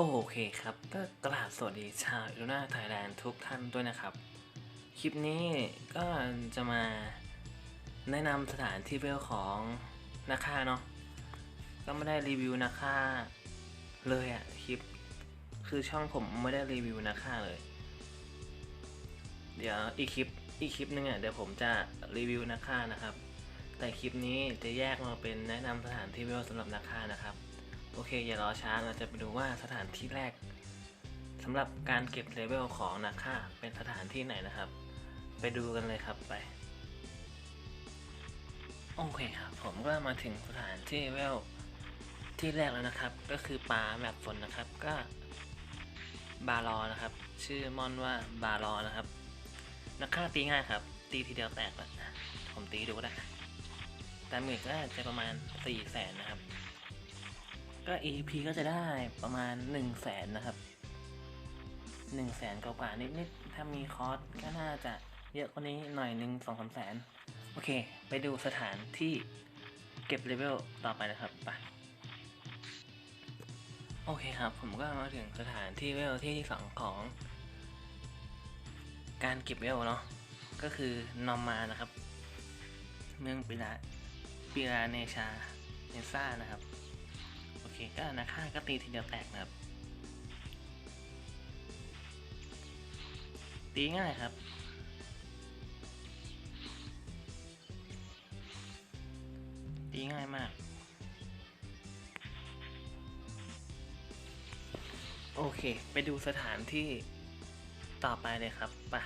โอเคครับ ก็กราบสวัสดีชาวยูน่าไทยแลนด์ทุกท่านด้วยนะครับ คลิปนี้ก็จะมาแนะนำสถานที่เวลของนาคาเนาะก็ไม่ได้รีวิวนาคาเลยอะคลิป คือช่องผมไม่ได้รีวิวนาคาเลย เดี๋ยวอีกคลิปอีกคลิปนึงอะเดี๋ยวผมจะรีวิวนาคานะครับ แต่คลิปนี้จะแยกมาเป็นแนะนำสถานที่เวลสำหรับนาคานะครับ โอเคอย่ารอช้าเราจะไปดูว่าสถานที่แรกสำหรับการเก็บเลเวลของนาคาเป็นสถานที่ไหนนะครับ ไปดูกันเลยครับไป โอเคครับผมก็มาถึงสถานที่เวลที่แรกแล้วนะครับ ก็คือปลาแบบฝนนะครับก็บาลอนะครับ ชื่อมอนว่าบาลอนะครับ นักฆ่าตีง่ายครับ ตีทีเดียวแตกแล้วผมตีดูก็ได้แต่หมื่นก็จะประมาณสี่แสนนะครับ ก็ EP ก็จะได้ประมาณ1นึ่งแสนนะครับ1นึ่งแสนกว่าๆนิดๆ ถ้ามีคอร์สก็น่าจะเยอะกว่านี้หน่อยหนึ่งสองสามแสนโอเค ไปดูสถานที่เก็บเลเวลต่อไปนะครับไปโอเคครับ ผมก็มาถึงสถานที่เวลที่ที่สองของ การเก็บเลเวลเนาะก็คือนอมมานะครับ เมืองปิลาปิลาเนชาเนซ่านะครับ เคก็นาค่าก็ตีทีเดียวแตกนะครับ ตีง่ายครับ ตีง่ายมาก โอเค ไปดูสถานที่ต่อไปเลยครับไปะ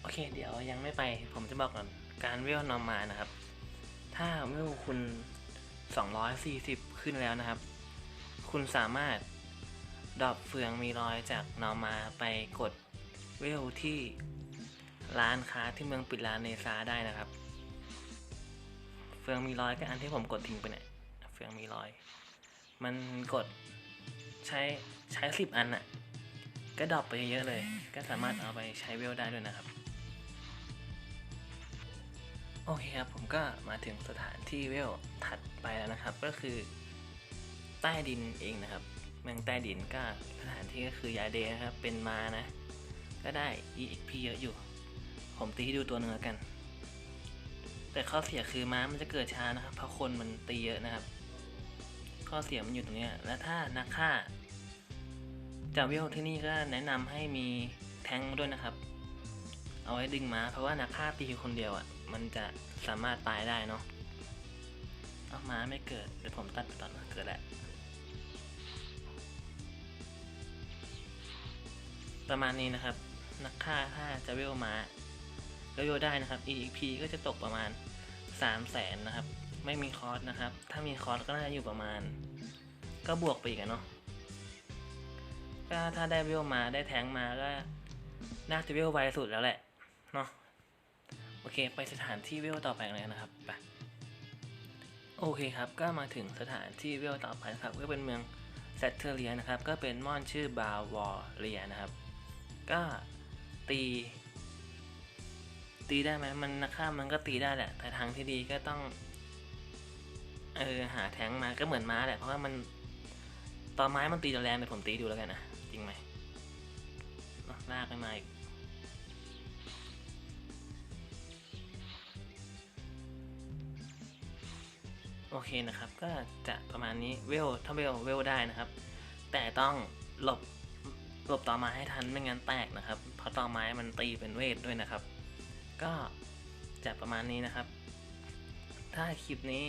โอเค เดี๋ยวยังไม่ไปผมจะบอกก่อนการเวลนอมมานะครับ ถ้าเวลคุณ 240 ขึ้นแล้วนะครับ คุณสามารถดรอปเฟืองมีรอยจากนอมมาไปกดเวลที่ร้านค้าที่เมืองปิดร้านเนซาได้นะครับ เฟืองมีรอยก็อันที่ผมกดทิ้งไปเนี่ยเฟืองมีรอย มันกดใช้ใช้สิบอันอะก็ดรอปไปเยอะเลย ก็สามารถเอาไปใช้เวลได้ด้วยนะครับ โอเคครับ ผมก็มาถึงสถานที่เวลถัดไปแล้วนะครับ ก็คือใต้ดินเองนะครับ เมืองใต้ดินก็สถานที่ก็คือยาเดนะครับ เป็นมานะ ก็ได้ EXP เยอะอยู่ ผมตีให้ดูตัวหนึ่งแล้วกัน แต่ข้อเสียคือม้ามันจะเกิดช้านะครับ เพราะคนมันตีเยอะนะครับ ข้อเสียมันอยู่ตรงนี้ และถ้านักฆ่าจะเวลที่นี่ก็แนะนำให้มีแทงด้วยนะครับ เอาไว้ดึงม้าเพราะว่านักฆ่าตีคนเดียวอะ่ะ มันจะสามารถตายได้เนาะเอามาไม่เกิดเดี๋ยวผมตัดไปตอนเกิดแหละประมาณนี้นะครับ นักฆ่าถ้าจะเวลมาแล้วเวลได้นะครับ EXP ก็จะตกประมาณ 3 0 0แสนนะครับ ไม่มีคอร์สนะครับ ถ้ามีคอร์สก็น่าจะอยู่ประมาณ ก็บวกไปอีกอะเนาะก็ถ้าได้เวลมาได้แทงมาก็น่าจะเวลไวสุดแล้วแหละเนาะ โอเค ไปสถานที่เวลต่อไปกันเลยนะครับไปโอเคครับ ก็มาถึงสถานที่เวลต่อไปครับ ก็เป็นเมืองแซตเทอร์เลียนะครับ ก็เป็นม่อนชื่อบาวอเรียนะครับ ก็ตี ตีได้ไหมมันนักฆ่ามันก็ตีได้แหละ แต่ทางที่ดีก็ต้อง เออ หาแทงมาก็เหมือนม้าแหละ เพราะว่ามันตอนไม้มันตีแรงแต่ผมตีดูแล้วกันนะ จริงไหมลากไปมาอีก โอเคนะครับ ก็จะประมาณนี้เวลถ้าเวลเวลได้นะครับ แต่ต้องหลบหลบต่อไม้ให้ทันไม่งั้นแตกนะครับ เพราะต่อไม้มันตีเป็นเวทด้วยนะครับ ก็จะประมาณนี้นะครับ ถ้าคลิปนี้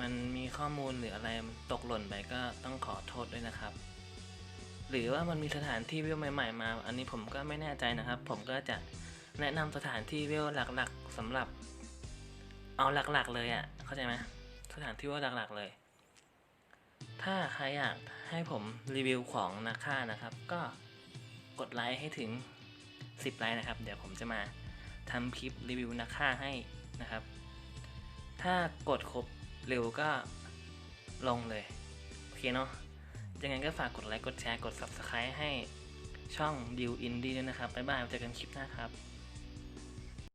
มันมีข้อมูลหรืออะไรตกหล่นไปก็ต้องขอโทษด้วยนะครับ หรือว่ามันมีสถานที่เวลใหม่ๆมา อันนี้ผมก็ไม่แน่ใจนะครับ ผมก็จะแนะนำสถานที่เวลหลักๆสำหรับ เอาหลักๆเลยอะ่ะ เข้าใจไหมสถานที่เวลหลักๆเลย ถ้าใครอยากให้ผมรีวิวของนักฆ่านะครับ ก็กดไลค์ให้ถึง 10 ไลค์นะครับ เดี๋ยวผมจะมาทำคลิปรีวิวนักฆ่าให้นะครับ ถ้ากดครบเร็วก็ลงเลย โอเคเนาะยังไงก็ฝากกดไลค์ กดแชร์ กด Subscribe ให้ช่องดิวอินดี้ด้วยนะครับ บ๊ายบายเจอกันคลิปหน้าครับ